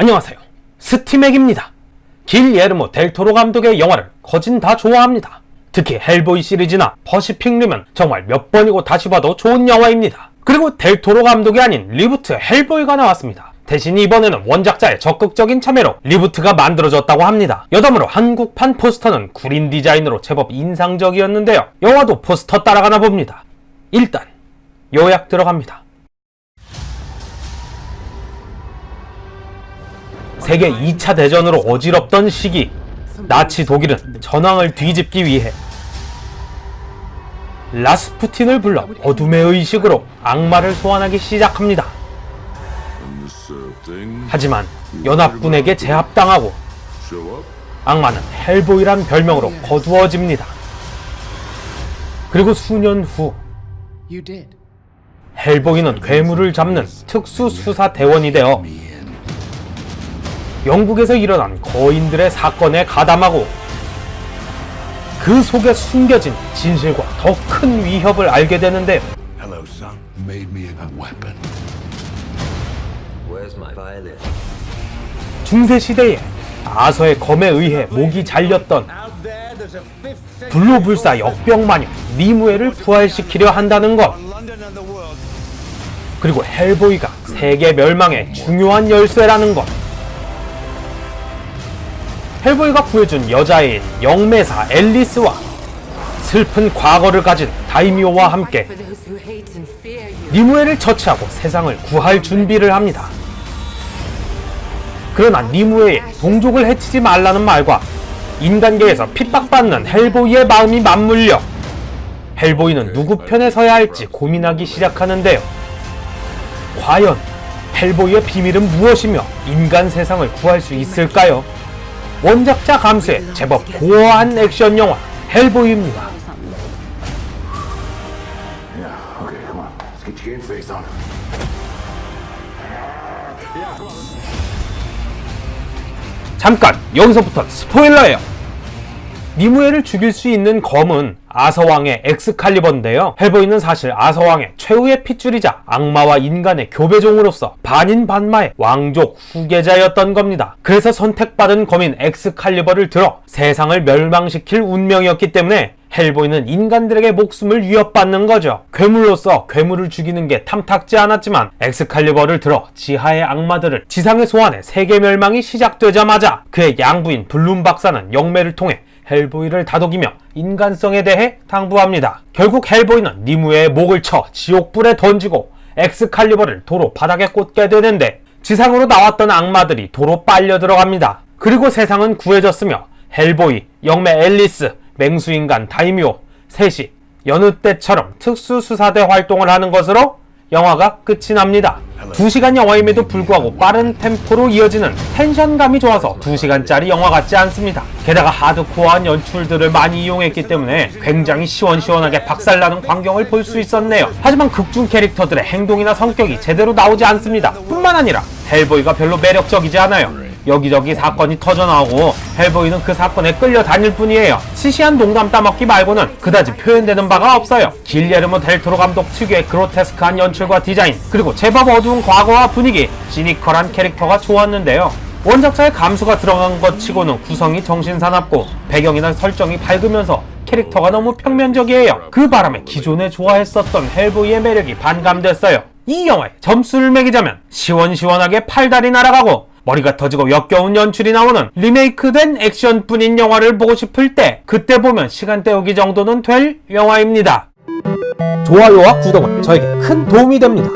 안녕하세요. 스티맥입니다. 길예르모 델토로 감독의 영화를 거진 다 좋아합니다. 특히 헬보이 시리즈나 퍼시픽 림은 정말 몇 번이고 다시 봐도 좋은 영화입니다. 그리고 델토로 감독이 아닌 리부트 헬보이가 나왔습니다. 대신 이번에는 원작자의 적극적인 참여로 리부트가 만들어졌다고 합니다. 여담으로 한국판 포스터는 구린 디자인으로 제법 인상적이었는데요. 영화도 포스터 따라가나 봅니다. 일단 요약 들어갑니다. 세계 2차 대전으로 어지럽던 시기 나치 독일은 전황을 뒤집기 위해 라스푸틴을 불러 어둠의 의식으로 악마를 소환하기 시작합니다. 하지만 연합군에게 제압당하고 악마는 헬보이란 별명으로 거두어집니다. 그리고 수년 후. 헬보이는 괴물을 잡는 특수 수사 대원이 되어 영국에서 일어난 거인들의 사건에 가담하고 그 속에 숨겨진 진실과 더 큰 위협을 알게 되는데요. Hello, son. Made me a weapon. Where's my violin? 중세 시대에 아서의 검에 의해 목이 잘렸던 불로불사 역병마녀 니무에를 부활시키려 한다는 것 그리고 헬보이가 세계 멸망의 중요한 열쇠라는 것 헬보이가 구해준 여자애인 영매사 앨리스와 슬픈 과거를 가진 다이미오와 함께. 니무에를 처치하고 세상을 구할 준비를 합니다. 그러나 니무에의 동족을 해치지 말라는 말과 인간계에서 핍박받는 헬보이의 마음이 맞물려 헬보이는 누구 편에 서야 할지 고민하기 시작하는데요. 과연 헬보이의 비밀은 무엇이며 인간 세상을 구할 수 있을까요? 원작자 감수의 제법 고어한 액션 영화 헬보이입니다. 잠깐 여기서부터 스포일러예요. 니무에를 죽일 수 있는 검은 아서왕의 엑스칼리버인데요. 헬보이는 사실 아서왕의 최후의 핏줄이자 악마와 인간의 교배종으로서 반인반마의 왕족 후계자였던 겁니다. 그래서 선택받은 검인 엑스칼리버를 들어 세상을 멸망시킬 운명이었기 때문에 헬보이는 인간들에게 목숨을 위협받는 거죠. 괴물로서 괴물을 죽이는 게 탐탁지 않았지만 엑스칼리버를 들어 지하의 악마들을 지상에 소환해 세계 멸망이 시작되자마자 그의 양부인 블룸 박사는 영매를 통해 헬보이를 다독이며 인간성에 대해 당부합니다. 결국 헬보이는 니무의 목을 쳐 지옥불에 던지고 엑스칼리버를 도로 바닥에 꽂게 되는데 지상으로 나왔던 악마들이 도로 빨려 들어갑니다. 그리고 세상은 구해졌으며 헬보이, 영매 앨리스, 맹수인간 다이미오, 셋이 여느 때처럼 특수수사대 활동을 하는 것으로 영화가 끝이 납니다. 2시간 영화임에도 불구하고 빠른 템포로 이어지는 텐션감이 좋아서 2시간짜리 영화 같지 않습니다. 게다가 하드코어한 연출들을 많이 이용했기 때문에 굉장히 시원시원하게 박살나는 광경을 볼 수 있었네요. 하지만 극중 캐릭터들의 행동이나 성격이 제대로 나오지 않습니다. 뿐만 아니라 헬보이가 별로 매력적이지 않아요. 여기저기 사건이 터져나오고 헬보이는 그 사건에 끌려다닐 뿐이에요. 시시한 농담 따먹기 말고는 그다지 표현되는 바가 없어요. 길예르모 델토로 감독 특유의 그로테스크한 연출과 디자인 그리고 제법 어두운 과거와 분위기 시니컬한 캐릭터가 좋았는데요. 원작자의 감수가 들어간 것 치고는 구성이 정신사납고 배경이나 설정이 밝으면서 캐릭터가 너무 평면적이에요. 그 바람에 기존에 좋아했었던 헬보이의 매력이 반감됐어요. 이 영화에 점수를 매기자면 시원시원하게 팔다리 날아가고 머리가 터지고 역겨운 연출이 나오는 리메이크된 액션뿐인 영화를 보고 싶을 때 그때 보면 시간 때우기 정도는 될 영화입니다. 좋아요와 구독은 저에게 큰 도움이 됩니다.